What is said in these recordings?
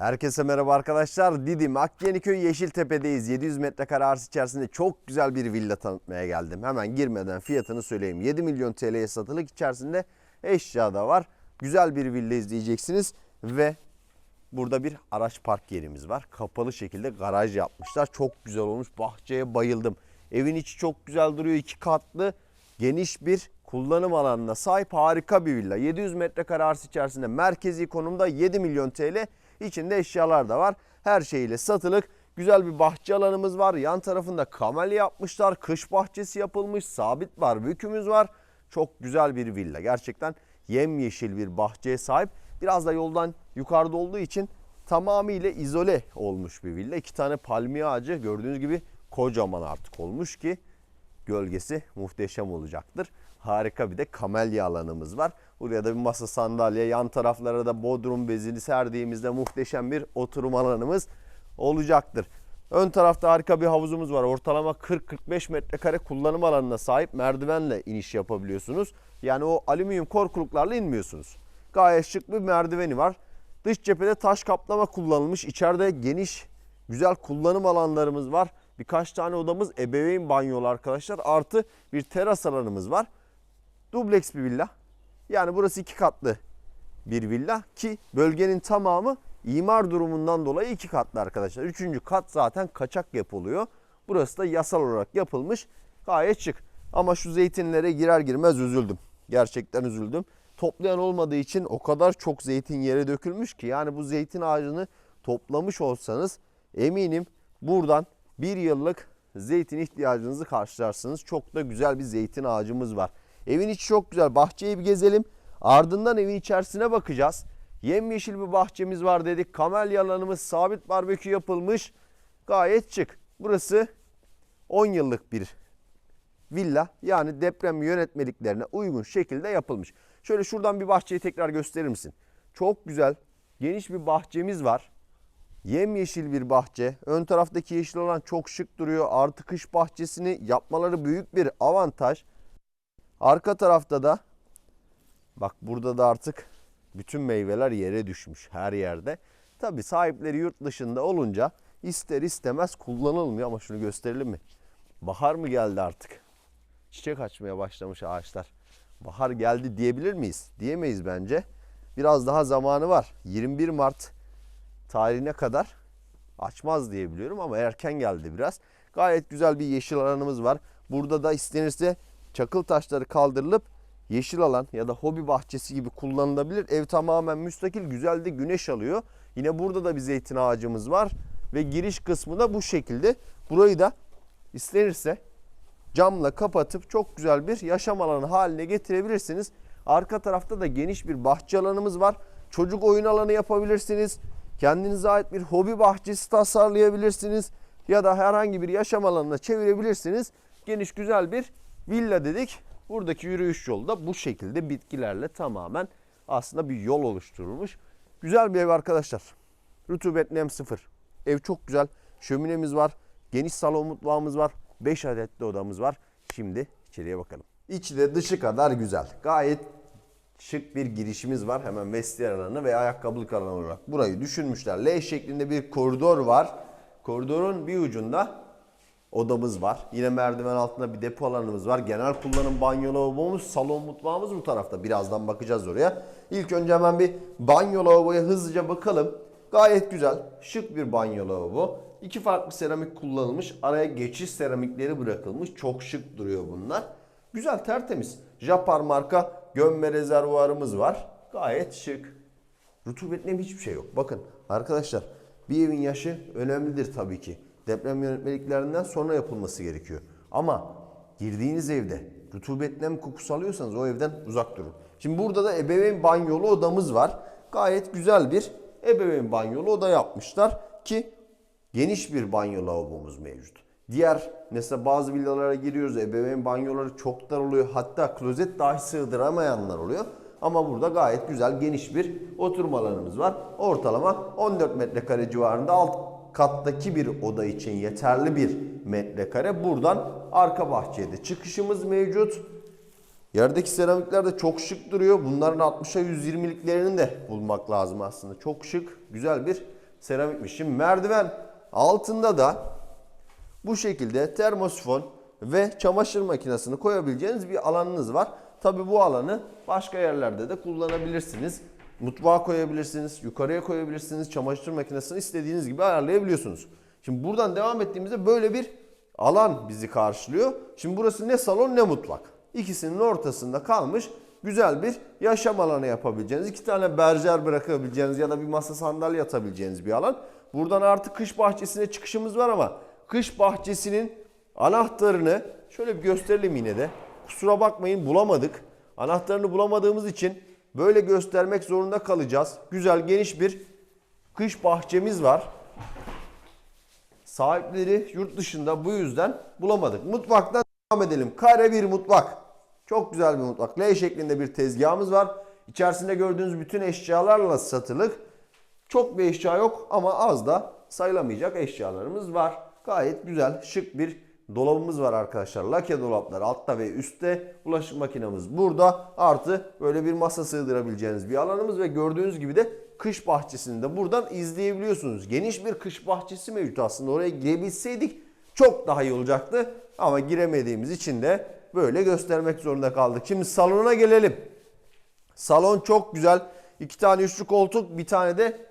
Herkese merhaba arkadaşlar. Didim Akyeniköy Yeşiltepe'deyiz. 700 metrekare arsa içerisinde çok güzel bir villa tanıtmaya geldim. Hemen girmeden fiyatını söyleyeyim. 7 milyon TL'ye satılık içerisinde eşya da var. Güzel bir villa izleyeceksiniz ve burada bir araç park yerimiz var. Kapalı şekilde garaj yapmışlar. Çok güzel olmuş. Bahçeye bayıldım. Evin içi çok güzel duruyor. iki katlı geniş bir kullanım alanına sahip harika bir villa. 700 metrekare arsa içerisinde merkezi konumda 7 milyon TL. İçinde eşyalar da var. Her şeyiyle satılık. Güzel bir bahçe alanımız var. Yan tarafında kamelya yapmışlar. Kış bahçesi yapılmış. Sabit barbekümüz var. Çok güzel bir villa. Gerçekten yemyeşil bir bahçeye sahip. Biraz da yoldan yukarıda olduğu için tamamıyla izole olmuş bir villa. İki tane palmiye ağacı gördüğünüz gibi kocaman artık olmuş ki gölgesi muhteşem olacaktır. Harika bir de kamelya alanımız var. Buraya da bir masa sandalye, yan taraflara da bodrum bezini serdiğimizde muhteşem bir oturum alanımız olacaktır. Ön tarafta harika bir havuzumuz var. Ortalama 40-45 metrekare kullanım alanına sahip merdivenle iniş yapabiliyorsunuz. Yani o alüminyum korkuluklarla inmiyorsunuz. Gayet şık bir merdiveni var. Dış cephede taş kaplama kullanılmış. İçeride geniş, güzel kullanım alanlarımız var. Birkaç tane odamız ebeveyn banyolu arkadaşlar. Artı bir teras alanımız var. Dubleks bir villa. Yani burası iki katlı bir villa ki bölgenin tamamı imar durumundan dolayı iki katlı arkadaşlar. Üçüncü kat zaten kaçak yapılıyor. Burası da yasal olarak yapılmış. Gayet şık. Ama şu zeytinlere girer girmez üzüldüm. Gerçekten üzüldüm. Toplayan olmadığı için o kadar çok zeytin yere dökülmüş ki yani bu zeytin ağacını toplamış olsanız eminim buradan bir yıllık zeytin ihtiyacınızı karşılarsınız. Çok da güzel bir zeytin ağacımız var. Evin içi çok güzel. Bahçeyi bir gezelim. Ardından evin içerisine bakacağız. Yemyeşil bir bahçemiz var dedik. Kamelya alanımız sabit barbekü yapılmış. Gayet şık. Burası 10 yıllık bir villa. Yani deprem yönetmeliklerine uygun şekilde yapılmış. Şöyle şuradan bir bahçeyi tekrar gösterir misin? Çok güzel, geniş bir bahçemiz var. Yemyeşil bir bahçe. Ön taraftaki yeşil olan çok şık duruyor. Artı kış bahçesini yapmaları büyük bir avantaj. Arka tarafta da bak burada da artık bütün meyveler yere düşmüş her yerde. Tabi sahipleri yurt dışında olunca ister istemez kullanılmıyor ama şunu gösterelim mi? Bahar mı geldi artık? Çiçek açmaya başlamış ağaçlar. Bahar geldi diyebilir miyiz? Diyemeyiz bence. Biraz daha zamanı var. 21 Mart tarihine kadar açmaz diye biliyorum ama erken geldi biraz. Gayet güzel bir yeşil alanımız var. Burada da istenirse çakıl taşları kaldırılıp yeşil alan ya da hobi bahçesi gibi kullanılabilir. Ev tamamen müstakil, güzel de güneş alıyor. Yine burada da bir zeytin ağacımız var ve giriş kısmı da bu şekilde. Burayı da istenirse camla kapatıp çok güzel bir yaşam alanı haline getirebilirsiniz. Arka tarafta da geniş bir bahçe alanımız var. Çocuk oyun alanı yapabilirsiniz. Kendinize ait bir hobi bahçesi tasarlayabilirsiniz. Ya da herhangi bir yaşam alanına çevirebilirsiniz. Geniş güzel bir villa dedik. Buradaki yürüyüş yolu da bu şekilde bitkilerle tamamen aslında bir yol oluşturulmuş. Güzel bir ev arkadaşlar. Rutubet nem sıfır. Ev çok güzel. Şöminemiz var. Geniş salon mutfağımız var. 5 adet de odamız var. Şimdi içeriye bakalım. İçi de dışı kadar güzel. Gayet şık bir girişimiz var. Hemen vestiyer alanı ve ayakkabılık alanı olarak burayı düşünmüşler. L şeklinde bir koridor var. Koridorun bir ucunda odamız var. Yine merdiven altında bir depo alanımız var. Genel kullanım banyo lavabomuz, salon mutfağımız bu tarafta. Birazdan bakacağız oraya. İlk önce hemen bir banyo lavaboya hızlıca bakalım. Gayet güzel, şık bir banyo lavabo. İki farklı seramik kullanılmış. Araya geçiş seramikleri bırakılmış. Çok şık duruyor bunlar. Güzel, tertemiz. Japar marka gömme rezervuarımız var. Gayet şık. Rutubet nem hiçbir şey yok. Bakın arkadaşlar bir evin yaşı önemlidir tabii ki. Deprem yönetmeliklerinden sonra yapılması gerekiyor. Ama girdiğiniz evde rutubet nem kokusu alıyorsanız o evden uzak durun. Şimdi burada da ebeveyn banyolu odamız var. Gayet güzel bir ebeveyn banyolu oda yapmışlar ki geniş bir banyo lavabomuz mevcut. Diğer mesela bazı villalara giriyoruz ebeveyn banyoları çok dar oluyor. Hatta klozet dahi sığdıramayanlar oluyor. Ama burada gayet güzel geniş bir oturma alanımız var. Ortalama 14 metrekare civarında alt kattaki bir oda için yeterli bir metrekare. Buradan arka bahçeye de çıkışımız mevcut. Yerdeki seramikler de çok şık duruyor. Bunların 60'a 120'liklerini de bulmak lazım aslında. Çok şık, güzel bir seramikmiş. Şimdi merdiven altında da bu şekilde termosifon ve çamaşır makinesini koyabileceğiniz bir alanınız var. Tabi bu alanı başka yerlerde de kullanabilirsiniz. Mutfağa koyabilirsiniz, yukarıya koyabilirsiniz. Çamaşır makinesini istediğiniz gibi ayarlayabiliyorsunuz. Şimdi buradan devam ettiğimizde böyle bir alan bizi karşılıyor. Şimdi burası ne salon ne mutfak. İkisinin ortasında kalmış güzel bir yaşam alanı yapabileceğiniz, iki tane berjer bırakabileceğiniz ya da bir masa sandalye atabileceğiniz bir alan. Buradan artık kış bahçesine çıkışımız var ama kış bahçesinin anahtarını şöyle bir gösterelim yine de. Kusura bakmayın bulamadık. Anahtarını bulamadığımız için böyle göstermek zorunda kalacağız. Güzel geniş bir kış bahçemiz var. Sahipleri yurt dışında bu yüzden bulamadık. Mutfaktan devam edelim. Kare bir mutfak. Çok güzel bir mutfak. L şeklinde bir tezgahımız var. İçerisinde gördüğünüz bütün eşyalarla satılık. Çok bir eşya yok ama az da sayılamayacak eşyalarımız var. Gayet güzel, şık bir dolabımız var arkadaşlar. Lake dolaplar altta ve üstte. Bulaşık makinemiz burada. Artı böyle bir masa sığdırabileceğiniz bir alanımız ve gördüğünüz gibi de kış bahçesini de buradan izleyebiliyorsunuz. Geniş bir kış bahçesi mevcut aslında. Oraya girebilseydik çok daha iyi olacaktı. Ama giremediğimiz için de böyle göstermek zorunda kaldık. Şimdi salona gelelim. Salon çok güzel. İki tane üçlü koltuk, bir tane de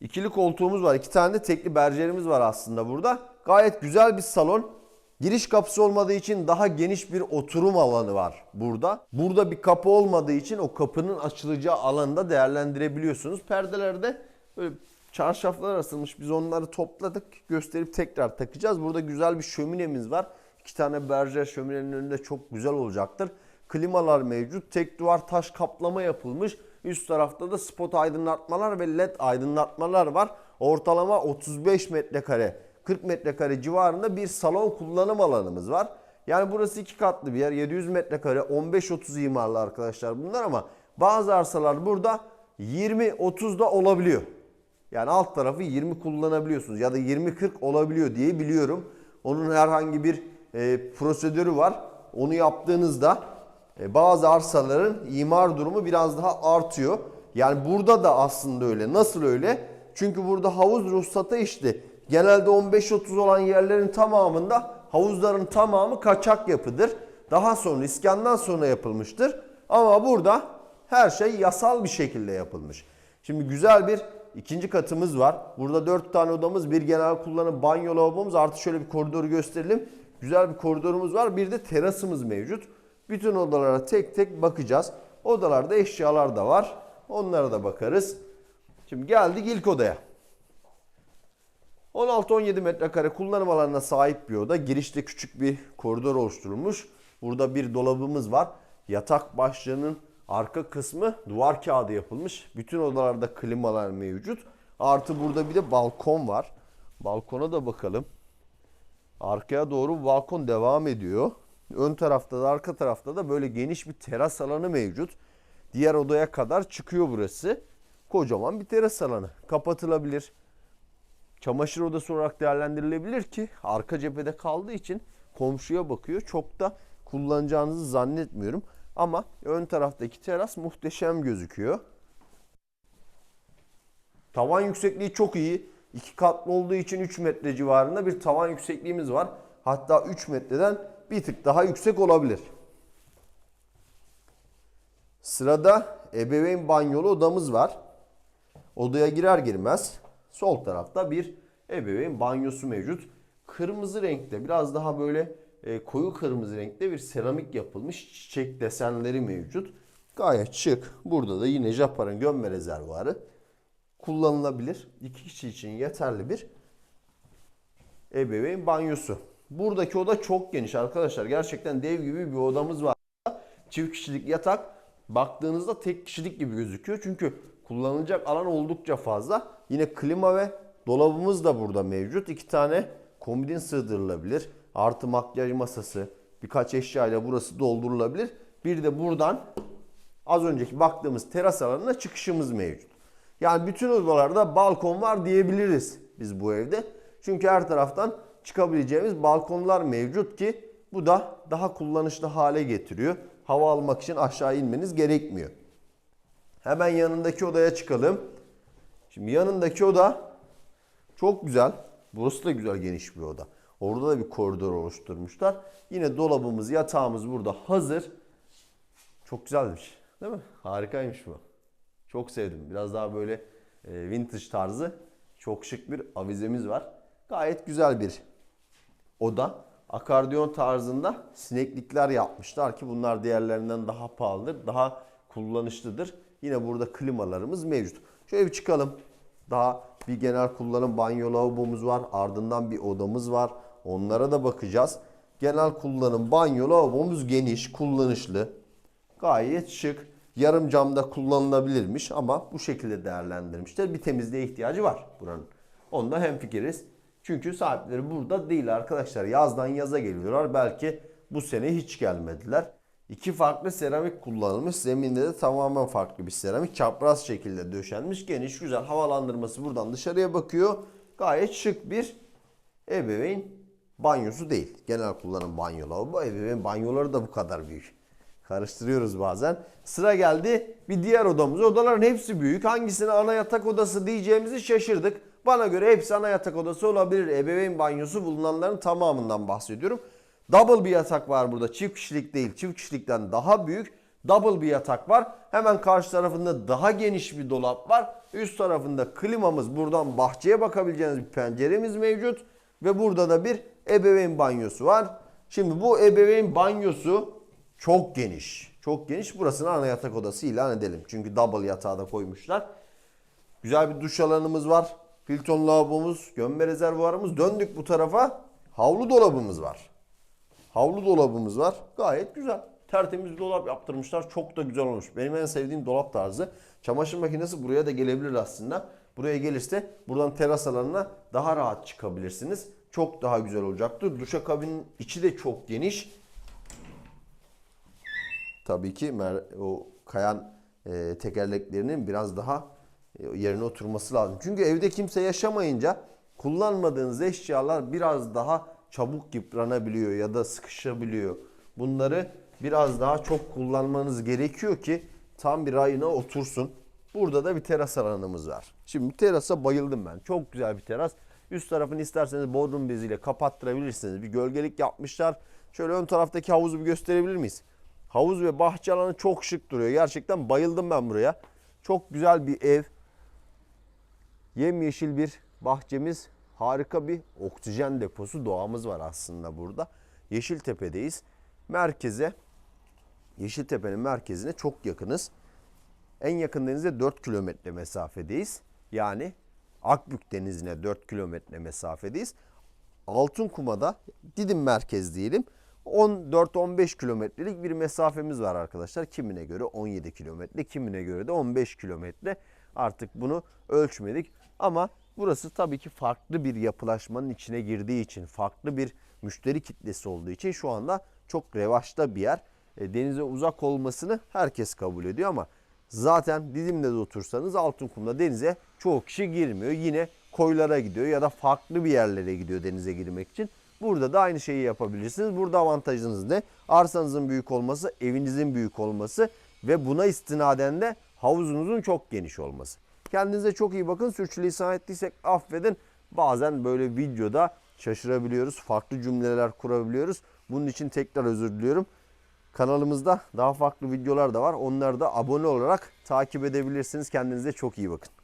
ikili koltuğumuz var. İki tane de tekli berjerimiz var aslında burada. Gayet güzel bir salon. Giriş kapısı olmadığı için daha geniş bir oturum alanı var burada. Burada bir kapı olmadığı için o kapının açılacağı alanı da değerlendirebiliyorsunuz. Perdelerde böyle çarşaflar asılmış. Biz onları topladık. Gösterip tekrar takacağız. Burada güzel bir şöminemiz var. İki tane berjer şöminenin önünde çok güzel olacaktır. Klimalar mevcut. Tek duvar taş kaplama yapılmış. Üst tarafta da spot aydınlatmalar ve led aydınlatmalar var. Ortalama 35 metrekare, 40 metrekare civarında bir salon kullanım alanımız var. Yani burası iki katlı bir yer. 700 metrekare, 15-30 imarlı arkadaşlar bunlar ama bazı arsalar burada 20-30 da olabiliyor. Yani alt tarafı 20 kullanabiliyorsunuz ya da 20-40 olabiliyor diye biliyorum. Onun herhangi bir e, prosedürü var. Onu yaptığınızda e, bazı arsaların imar durumu biraz daha artıyor. Yani burada da aslında öyle. Nasıl öyle? Çünkü burada havuz ruhsatı işte. Genelde 15-30 olan yerlerin tamamında havuzların tamamı kaçak yapıdır. Daha sonra iskandan sonra yapılmıştır. Ama burada her şey yasal bir şekilde yapılmış. Şimdi güzel bir ikinci katımız var. Burada 4 tane odamız, bir genel kullanım banyo lavabomuz artı şöyle bir koridoru gösterelim. Güzel bir koridorumuz var. Bir de terasımız mevcut. Bütün odalara tek tek bakacağız. Odalarda eşyalar da var. Onlara da bakarız. Şimdi geldik ilk odaya. 16-17 metrekare kullanım alanına sahip bir oda. Girişte küçük bir koridor oluşturulmuş. Burada bir dolabımız var. Yatak başlığının arka kısmı duvar kağıdı yapılmış. Bütün odalarda klimalar mevcut. Artı burada bir de balkon var. Balkona da bakalım. Arkaya doğru balkon devam ediyor. Ön tarafta da arka tarafta da böyle geniş bir teras alanı mevcut. Diğer odaya kadar çıkıyor burası. Kocaman bir teras alanı. Kapatılabilir. Çamaşır odası olarak değerlendirilebilir ki arka cephede kaldığı için komşuya bakıyor. Çok da kullanacağınızı zannetmiyorum. Ama ön taraftaki teras muhteşem gözüküyor. Tavan yüksekliği çok iyi. İki katlı olduğu için 3 metre civarında bir tavan yüksekliğimiz var. Hatta 3 metreden bir tık daha yüksek olabilir. Sırada ebeveyn banyolu odamız var. Odaya girer girmez sol tarafta bir ebeveyn banyosu mevcut. Kırmızı renkte biraz daha böyle e, koyu kırmızı renkte bir seramik yapılmış çiçek desenleri mevcut. Gayet şık. Burada da yine Japar'ın gömme rezervuarı kullanılabilir. İki kişi için yeterli bir ebeveyn banyosu. Buradaki oda çok geniş arkadaşlar. Gerçekten dev gibi bir odamız var. Çift kişilik yatak baktığınızda tek kişilik gibi gözüküyor. Çünkü kullanılacak alan oldukça fazla. Yine klima ve dolabımız da burada mevcut. İki tane komodin sığdırılabilir. Artı makyaj masası, birkaç eşyayla burası doldurulabilir. Bir de buradan az önceki baktığımız teras alanına çıkışımız mevcut. Yani bütün odalarda balkon var diyebiliriz biz bu evde. Çünkü her taraftan çıkabileceğimiz balkonlar mevcut ki bu da daha kullanışlı hale getiriyor. Hava almak için aşağı inmeniz gerekmiyor. Hemen yanındaki odaya çıkalım. Şimdi yanındaki oda Çok güzel. Burası da güzel geniş bir oda. Orada da bir koridor oluşturmuşlar. Yine dolabımız, yatağımız burada hazır. Çok güzelmiş. Değil mi? Harikaymış bu. Çok sevdim. Biraz daha böyle e, vintage tarzı. Çok şık bir avizemiz var. Gayet güzel bir oda. Akardiyon tarzında sineklikler yapmışlar ki bunlar diğerlerinden daha pahalıdır. Daha kullanışlıdır. Yine burada klimalarımız mevcut. Şöyle bir çıkalım. Daha bir genel kullanım banyo lavabomuz var. Ardından bir odamız var. Onlara da bakacağız. Genel kullanım banyo lavabomuz geniş, kullanışlı. Gayet şık. Yarım camda kullanılabilirmiş ama bu şekilde değerlendirmişler. Bir temizliğe ihtiyacı var buranın. Onda hemfikiriz. Çünkü sahipleri burada değil arkadaşlar. Yazdan yaza geliyorlar. Belki bu sene hiç gelmediler. İki farklı seramik kullanılmış. Zeminde de tamamen farklı bir seramik. Çapraz şekilde döşenmiş. Geniş güzel havalandırması buradan dışarıya bakıyor. Gayet şık bir ebeveyn banyosu değil. Genel kullanım banyo lavabo. Ebeveyn banyoları da bu kadar büyük. Karıştırıyoruz bazen. Sıra geldi bir diğer odamız. Odaların hepsi büyük. Hangisine ana yatak odası diyeceğimizi şaşırdık. Bana göre hepsi ana yatak odası olabilir. Ebeveyn banyosu bulunanların tamamından bahsediyorum. Double bir yatak var burada. Çift kişilik değil. Çift kişilikten daha büyük. Double bir yatak var. Hemen karşı tarafında daha geniş bir dolap var. Üst tarafında klimamız. Buradan bahçeye bakabileceğiniz bir penceremiz mevcut. Ve burada da bir ebeveyn banyosu var. Şimdi bu ebeveyn banyosu çok geniş. Çok geniş. Burasını ana yatak odası ilan edelim. Çünkü double yatağı da koymuşlar. Güzel bir duş alanımız var. Hilton lavabomuz, gömme rezervuarımız. Döndük bu tarafa. Havlu dolabımız var. Havlu dolabımız var. Gayet güzel. Tertemiz bir dolap yaptırmışlar. Çok da güzel olmuş. Benim en sevdiğim dolap tarzı. Çamaşır makinesi buraya da gelebilir aslında. Buraya gelirse buradan teras alanına daha rahat çıkabilirsiniz. Çok daha güzel olacaktır. Duşakabinin içi de çok geniş. Tabii ki o kayan e, tekerleklerinin biraz daha e, yerine oturması lazım. Çünkü evde kimse yaşamayınca kullanmadığınız eşyalar biraz daha çabuk yıpranabiliyor ya da sıkışabiliyor. Bunları biraz daha çok kullanmanız gerekiyor ki tam bir rayına otursun. Burada da bir teras alanımız var. Şimdi terasa bayıldım ben. Çok güzel bir teras. Üst tarafını isterseniz bodrum beziyle kapattırabilirsiniz. Bir gölgelik yapmışlar. Şöyle ön taraftaki havuzu bir gösterebilir miyiz? Havuz ve bahçe alanı çok şık duruyor. Gerçekten bayıldım ben buraya. Çok güzel bir ev. Yemyeşil bir bahçemiz. Harika bir oksijen deposu doğamız var aslında burada. Yeşiltepe'deyiz. Merkeze, Yeşiltepe'nin merkezine çok yakınız. En yakın denize 4 kilometre mesafedeyiz. Yani Akbük Denizi'ne 4 kilometre mesafedeyiz. Altınkuma'da Didim merkez diyelim. 14-15 kilometrelik bir mesafemiz var arkadaşlar. Kimine göre 17 kilometre, kimine göre de 15 kilometre. Artık bunu ölçmedik. Ama burası tabii ki farklı bir yapılaşmanın içine girdiği için, farklı bir müşteri kitlesi olduğu için şu anda çok revaçta bir yer. E, denize uzak olmasını herkes kabul ediyor ama zaten Didim'de de otursanız Altınkum'da denize çoğu kişi girmiyor. Yine koylara gidiyor ya da farklı bir yerlere gidiyor denize girmek için. Burada da aynı şeyi yapabilirsiniz. Burada avantajınız ne? Arsanızın büyük olması, evinizin büyük olması ve buna istinaden de havuzunuzun çok geniş olması. Kendinize çok iyi bakın. Sürçülisan ettiysek affedin. Bazen böyle videoda şaşırabiliyoruz. Farklı cümleler kurabiliyoruz. Bunun için tekrar özür diliyorum. Kanalımızda daha farklı videolar da var. Onları da abone olarak takip edebilirsiniz. Kendinize çok iyi bakın.